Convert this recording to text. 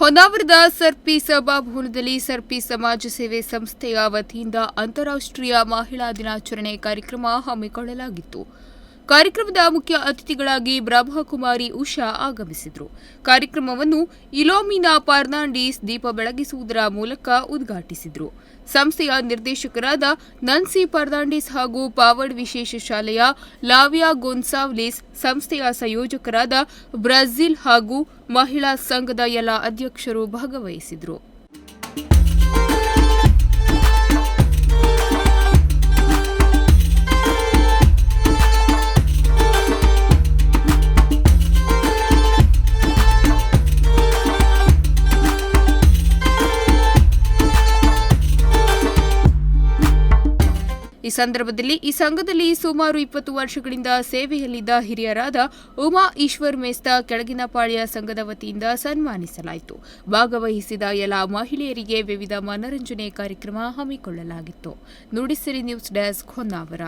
ಹೊನ್ನಾವರದ ಸರ್ಪಿ ಸಭಾಭವನದಲ್ಲಿ ಸರ್ಪಿ ಸಮಾಜ ಸೇವೆ ಸಂಸ್ಥೆಯ ವತಿಯಿಂದ ಅಂತಾರಾಷ್ಟ್ರೀಯ ಮಹಿಳಾ ದಿನಾಚರಣೆ ಕಾರ್ಯಕ್ರಮ ಹಮ್ಮಿಕೊಳ್ಳಲಾಗಿತ್ತು. ಕಾರ್ಯಕ್ರಮದ ಮುಖ್ಯ ಅತಿಥಿಗಳಾಗಿ ಬ್ರಹ್ಮಕುಮಾರಿ ಉಷಾ ಆಗಮಿಸಿದರು. ಕಾರ್ಯಕ್ರಮವನ್ನು ಇಲೋಮಿನಾ ಫರ್ನಾಂಡಿಸ್ ದೀಪ ಬೆಳಗಿಸುವುದರ ಮೂಲಕ ಉದ್ಘಾಟಿಸಿದರು. ಸಂಸ್ಥೆಯ ನಿರ್ದೇಶಕರಾದ ನನ್ಸಿ ಫರ್ನಾಂಡಿಸ್ ಹಾಗೂ ಪಾವರ್ಡ್ ವಿಶೇಷ ಶಾಲೆಯ ಲಾವಿಯಾ ಗೋನ್ಸಾವ್ಲಿಸ್, ಸಂಸ್ಥೆಯ ಸಂಯೋಜಕರಾದ ಬ್ರೆಜಿಲ್ ಹಾಗೂ ಮಹಿಳಾ ಸಂಘದ ಎಲ್ಲ ಅಧ್ಯಕ್ಷರು ಭಾಗವಹಿಸಿದರು. ಈ ಸಂದರ್ಭದಲ್ಲಿ ಈ ಸಂಘದಲ್ಲಿ ಸುಮಾರು ಇಪ್ಪತ್ತು ವರ್ಷಗಳಿಂದ ಸೇವೆಯಲ್ಲಿದ್ದ ಹಿರಿಯರಾದ ಉಮಾ ಈಶ್ವರ್ ಮೇಸ್ತಾ ಕೆಳಗಿನ ಪಾಳ್ಯ ಸಂಘದ ವತಿಯಿಂದ ಸನ್ಮಾನಿಸಲಾಯಿತು. ಭಾಗವಹಿಸಿದ ಎಲ್ಲ ಮಹಿಳೆಯರಿಗೆ ವಿವಿಧ ಮನರಂಜನೆ ಕಾರ್ಯಕ್ರಮ ಹಮ್ಮಿಕೊಳ್ಳಲಾಗಿತ್ತು. Nudisiri news desk Honnavar.